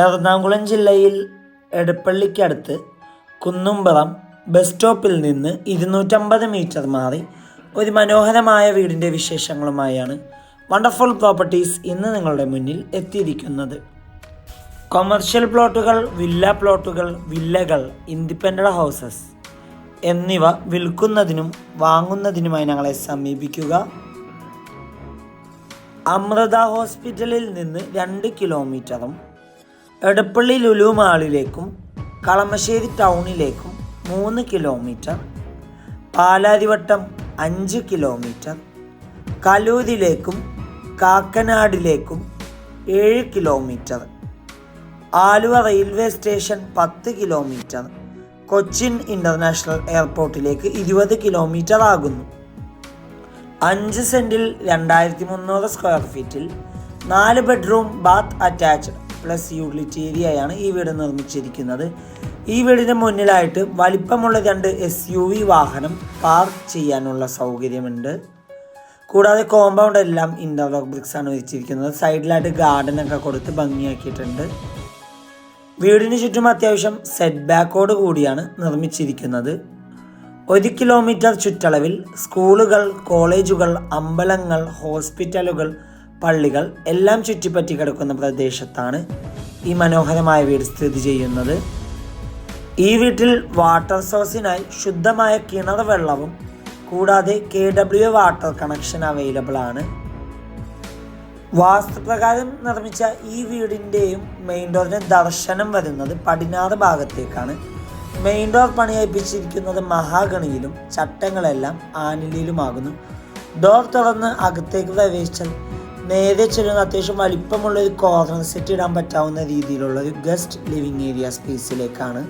എറണാകുളം ജില്ലയിൽ എടപ്പള്ളിക്കടുത്ത് കുന്നുംപുറം ബസ് സ്റ്റോപ്പിൽ നിന്ന് ഇരുന്നൂറ്റമ്പത് മീറ്റർ മാറി ഒരു മനോഹരമായ വീടിന്റെ വിശേഷങ്ങളുമായാണ് വണ്ടർഫുൾ പ്രോപ്പർട്ടീസ് ഇന്ന് നിങ്ങളുടെ മുന്നിൽ എത്തിയിരിക്കുന്നത്. കൊമേർഷ്യൽ പ്ലോട്ടുകൾ വില്ല പ്ലോട്ടുകൾ വില്ലകൾ ഇൻഡിപെൻഡന്റ് ഹൗസസ് എന്നിവ വിൽക്കുന്നതിനും വാങ്ങുന്നതിനുമായി ഞങ്ങളെ സമീപിക്കുക. അമൃത ഹോസ്പിറ്റലിൽ നിന്ന് രണ്ട് കിലോമീറ്ററും എടപ്പള്ളി ലുലു മാളിലേക്കും കളമശ്ശേരി ടൗണിലേക്കും മൂന്ന് കിലോമീറ്റർ പാലാരിവട്ടം അഞ്ച് കിലോമീറ്റർ കലൂരിലേക്കും കാക്കനാടിലേക്കും ഏഴ് കിലോമീറ്റർ ആലുവ റെയിൽവേ സ്റ്റേഷൻ പത്ത് കിലോമീറ്റർ കൊച്ചിൻ ഇന്റർനാഷണൽ എയർപോർട്ടിലേക്ക് ഇരുപത് കിലോമീറ്റർ ആകുന്നു. അഞ്ച് സെന്റിൽ രണ്ടായിരത്തി മുന്നൂറ് സ്ക്വയർ ഫീറ്റിൽ നാല് bedroom bath attached. Plus utility ഏരിയയാണ് ഈ വീട് നിർമ്മിച്ചിരിക്കുന്നത്. ഈ വീടിന് മുന്നിലായിട്ട് വലിപ്പമുള്ള രണ്ട് എസ് യു വി വാഹനം പാർക്ക് ചെയ്യാനുള്ള സൗകര്യമുണ്ട്. കൂടാതെ കോമ്പൗണ്ട് എല്ലാം ഇന്റർലോക്ക് ബ്രിക്സ് ആണ് വെച്ചിരിക്കുന്നത്. സൈഡിലായിട്ട് ഗാർഡൻ ഒക്കെ കൊടുത്ത് ഭംഗിയാക്കിയിട്ടുണ്ട്. വീടിന് ചുറ്റും അത്യാവശ്യം സെറ്റ് ബാക്കോട് കൂടിയാണ് നിർമ്മിച്ചിരിക്കുന്നത്. ഒരു കിലോമീറ്റർ ചുറ്റളവിൽ സ്കൂളുകൾ കോളേജുകൾ അമ്പലങ്ങൾ ഹോസ്പിറ്റലുകൾ പള്ളികൾ എല്ലാം ചുറ്റിപ്പറ്റി കിടക്കുന്ന പ്രദേശത്താണ് ഈ മനോഹരമായ വീട് സ്ഥിതി ചെയ്യുന്നത്. ഈ വീട്ടിൽ വാട്ടർ സോഴ്സിനായി ശുദ്ധമായ കിണർ വെള്ളവും കൂടാതെ K W water connection available ആണ്. വാസ്തുപ്രകാരം നിർമ്മിച്ച ഈ വീടിന്റെയും മെയിൻ ഡോറിന് ദർശനം വരുന്നത് പടിഞ്ഞാറ് ഭാഗത്തേക്കാണ്. മെയിൻ ഡോർ പണിയപ്പിച്ചിരിക്കുന്നത് മഹാഗണിയിലും ചട്ടങ്ങളെല്ലാം ആനിലിയിലുമാകുന്നു ഡോർ തുറന്ന് അകത്തേക്ക് പ്രവേശിച്ചാൽ നേരെ ചെല്ലുന്ന അത്യാവശ്യം വലിപ്പമുള്ള ഒരു കോർണർ സെറ്റ് ഇടാൻ പറ്റാവുന്ന രീതിയിലുള്ള ഒരു ഗസ്റ്റ് ലിവിങ് ഏരിയ സ്പേസിലേക്കാണ്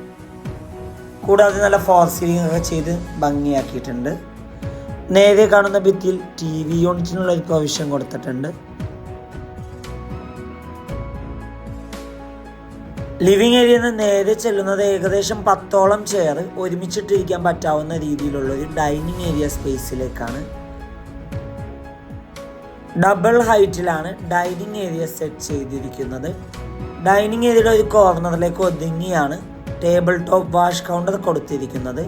കൂടാതെ നല്ല ഫോർ സീലിംഗ് ഒക്കെ ചെയ്ത് ഭംഗിയാക്കിയിട്ടുണ്ട്. നേരെ കാണുന്ന ഭിത്തിയിൽ ടി വി യൂണിറ്റിനുള്ള ഒരു പ്രൊവിഷൻ കൊടുത്തിട്ടുണ്ട്. ലിവിങ് ഏരിയയിൽ നിന്ന് നേരെ ചെല്ലുന്നത് ഏകദേശം പത്തോളം ചെയർ ഒരുമിച്ചിട്ടിരിക്കാൻ പറ്റാവുന്ന രീതിയിലുള്ള ഒരു ഡൈനിങ് ഏരിയ സ്പേസിലേക്കാണ് ഡബിൾ ഹൈറ്റിലാണ് ഡൈനിങ് ഏരിയ സെറ്റ് ചെയ്തിരിക്കുന്നത്. ഡൈനിങ് ഏരിയയുടെ ഒരു കോർണറിലേക്ക് ഒതുങ്ങിയാണ് ടേബിൾ ടോപ്പ് വാഷ് കൗണ്ടർ കൊടുത്തിരിക്കുന്നത്.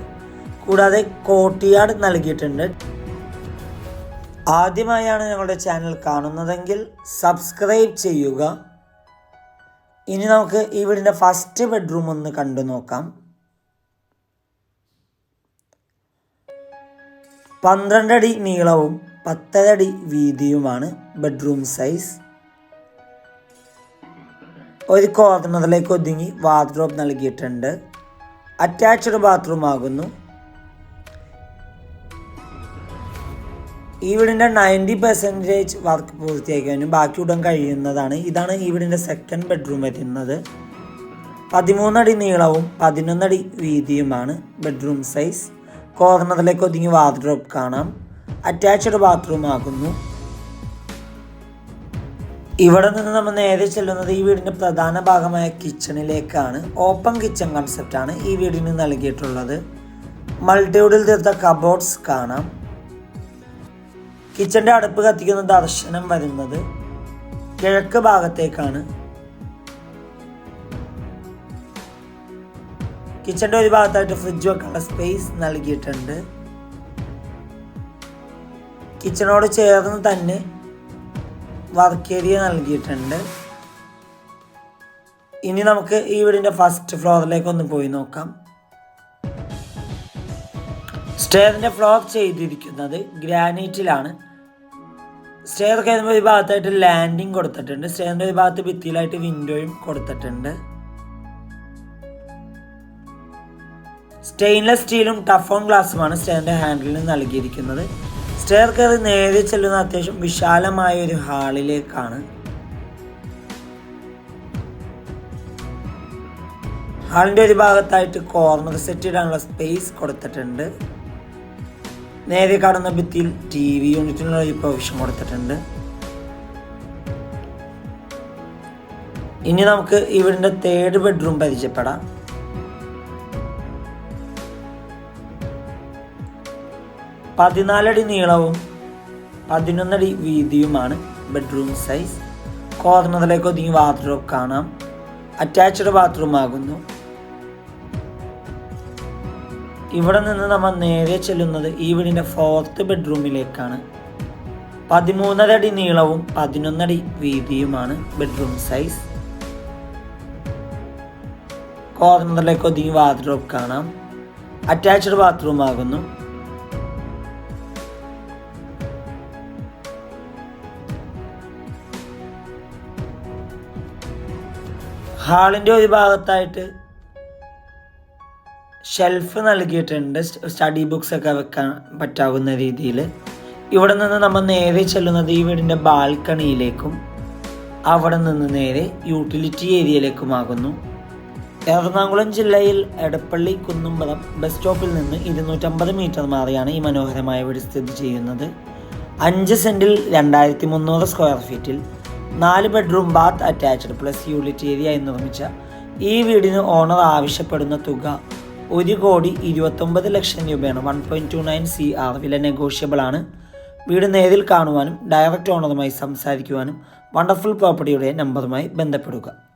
കൂടാതെ കോട്ടിയാട് നൽകിയിട്ടുണ്ട്. ആദ്യമായാണ് ഞങ്ങളുടെ ചാനൽ കാണുന്നതെങ്കിൽ സബ്സ്ക്രൈബ് ചെയ്യുക. ഇനി നമുക്ക് ഈ വീടിന്റെ ഫസ്റ്റ് ബെഡ്റൂം ഒന്ന് കണ്ടു നോക്കാം. പന്ത്രണ്ടടി നീളവും പത്തരടി വീതിയുമാണ് ബെഡ്റൂം സൈസ് ഒരു കോർണറിലേക്ക് ഒതുങ്ങി വാർഡ്രോബ് നൽകിയിട്ടുണ്ട്. അറ്റാച്ച്ഡ് ബാത്റൂം ആകുന്നു. ഈ വീടിന്റെ നയന്റി പെർസെന്റേജ് വർക്ക് പൂർത്തിയാക്കാനും ബാക്കി ഉടൻ കഴിയുന്നതാണ്. ഇതാണ് ഈ വീടിന്റെ സെക്കൻഡ് ബെഡ്റൂം വരുന്നത്. പതിമൂന്നടി നീളവും പതിനൊന്നടി വീതിയുമാണ് ബെഡ്റൂം സൈസ് കോർണറിലേക്ക് ഒതുങ്ങി വാർഡ്രോബ് കാണാം. അറ്റാച്ച്ഡ് ബാത്റൂം ആകുന്നു ഇവിടെ നിന്ന് നമ്മൾ നേരെ ചെല്ലുന്നത് ഈ വീടിന്റെ പ്രധാന ഭാഗമായ കിച്ചണിലേക്കാണ് ഓപ്പൺ കിച്ചൺ കൺസെപ്റ്റാണ് ഈ വീടിന് നൽകിയിട്ടുള്ളത്. മൾട്ടിവുഡിൽ തീർത്ത കബോർഡ്സ് കാണാം. കിച്ചന്റെ അടുപ്പ് കത്തിക്കുന്ന ദർശനം വരുന്നത് കിഴക്ക് ഭാഗത്തേക്കാണ്. കിച്ചന്റെ ഒരു ഭാഗത്തായിട്ട് ഫ്രിഡ്ജ് വെക്കാനുള്ള സ്പേസ് നൽകിയിട്ടുണ്ട്. കിച്ചണോട് ചേർന്ന് തന്നെ വർക്ക് ഏരിയ നൽകിയിട്ടുണ്ട്. ഇനി നമുക്ക് ഈ വീടിന്റെ ഫസ്റ്റ് ഫ്ലോറിലേക്ക് ഒന്ന് പോയി നോക്കാം. സ്റ്റെയറിന്റെ ഫ്ലോർ ചെയ്തിരിക്കുന്നത് ഗ്രാനൈറ്റിലാണ്. സ്റ്റെയർ കയറുമ്പോൾ ഒരു ഭാഗത്തായിട്ട് ലാൻഡിങ് കൊടുത്തിട്ടുണ്ട്. സ്റ്റെയറിന്റെ ഒരു ഭാഗത്ത് ഭിത്തിയിലായിട്ട് വിൻഡോയും കൊടുത്തിട്ടുണ്ട്. സ്റ്റെയിൻലെസ് സ്റ്റീലും ടഫോൺ ഗ്ലാസ്സുമാണ് സ്റ്റെയറിന്റെ ഹാൻഡിലിന് നൽകിയിരിക്കുന്നത്. സ്റ്റെയർ കയറി നേരെ ചെല്ലുന്ന അത്യാവശ്യം വിശാലമായ ഒരു ഹാളിലേക്കാണ്. ഹാളിന്റെ ഒരു ഭാഗത്തായിട്ട് കോർണർ സെറ്റ് ഇടാനുള്ള സ്പേസ് കൊടുത്തിട്ടുണ്ട്. നേരെ കാണുന്ന ഭിത്തിയിൽ ടി വി യൂണിറ്റിനുള്ള ഒരു പ്രൊവിഷൻ കൊടുത്തിട്ടുണ്ട്. ഇനി നമുക്ക് ഇവിടുത്തെ തേർഡ് ബെഡ്റൂം പരിചയപ്പെടാം. പതിനാലടി നീളവും പതിനൊന്നടി വീതിയുമാണ് ബെഡ്റൂം സൈസ് കോർണറിലേക്ക് ഒതുങ്ങി ബാത്റൂം കാണാം. അറ്റാച്ച്ഡ് ബാത്റൂം ആകുന്നു. ഇവിടെ നിന്ന് നമ്മൾ നേരെ ചെല്ലുന്നത് ഈ വീടിന്റെ ഫോർത്ത് ബെഡ്റൂമിലേക്കാണ് പതിമൂന്നരടി നീളവും പതിനൊന്നടി വീതിയുമാണ് ബെഡ്റൂം സൈസ് കോർണറിലേക്ക് ഒതുങ്ങി വാർഡ്രോബ് കാണാം. അറ്റാച്ച്ഡ് ബാത്റൂം ആകുന്നു. ഹാളിന്റെ ഒരു ഭാഗത്തായിട്ട് ഷെൽഫ് നൽകിയിട്ടുണ്ട്. സ്റ്റഡി ബുക്സ് ഒക്കെ വെക്കാൻ പറ്റാവുന്ന രീതിയിൽ ഇവിടെ നിന്ന് നമ്മൾ നേരെ ചെല്ലുന്നത് ഈ വീടിന്റെ ബാൽക്കണിയിലേക്കും അവിടെ നിന്ന് നേരെ യൂട്ടിലിറ്റി ഏരിയയിലേക്കുമാകുന്നു എറണാകുളം ജില്ലയിൽ എടപ്പള്ളി കുന്നുംപുറം ബസ് സ്റ്റോപ്പിൽ നിന്ന് ഇരുന്നൂറ്റമ്പത് മീറ്റർ മാറിയാണ് ഈ മനോഹരമായ വീട് സ്ഥിതി ചെയ്യുന്നത്. അഞ്ച് സെന്റിൽ രണ്ടായിരത്തി മുന്നൂറ് സ്ക്വയർ ഫീറ്റിൽ നാല് bedroom bath attached plus unit area എന്ന് നിർമ്മിച്ച ഈ വീടിന് ഓണർ ആവശ്യപ്പെടുന്ന തുക ഒരു കോടി ഇരുപത്തൊമ്പത് ലക്ഷം രൂപയാണ്. One point two nine C R വില നെഗോഷ്യബിൾ ആണ്. വീട് നേരിൽ കാണുവാനും ഡയറക്റ്റ് ഓണറുമായി സംസാരിക്കുവാനും വണ്ടർഫുൾ പ്രോപ്പർട്ടിയുടെ നമ്പറുമായി ബന്ധപ്പെടുക.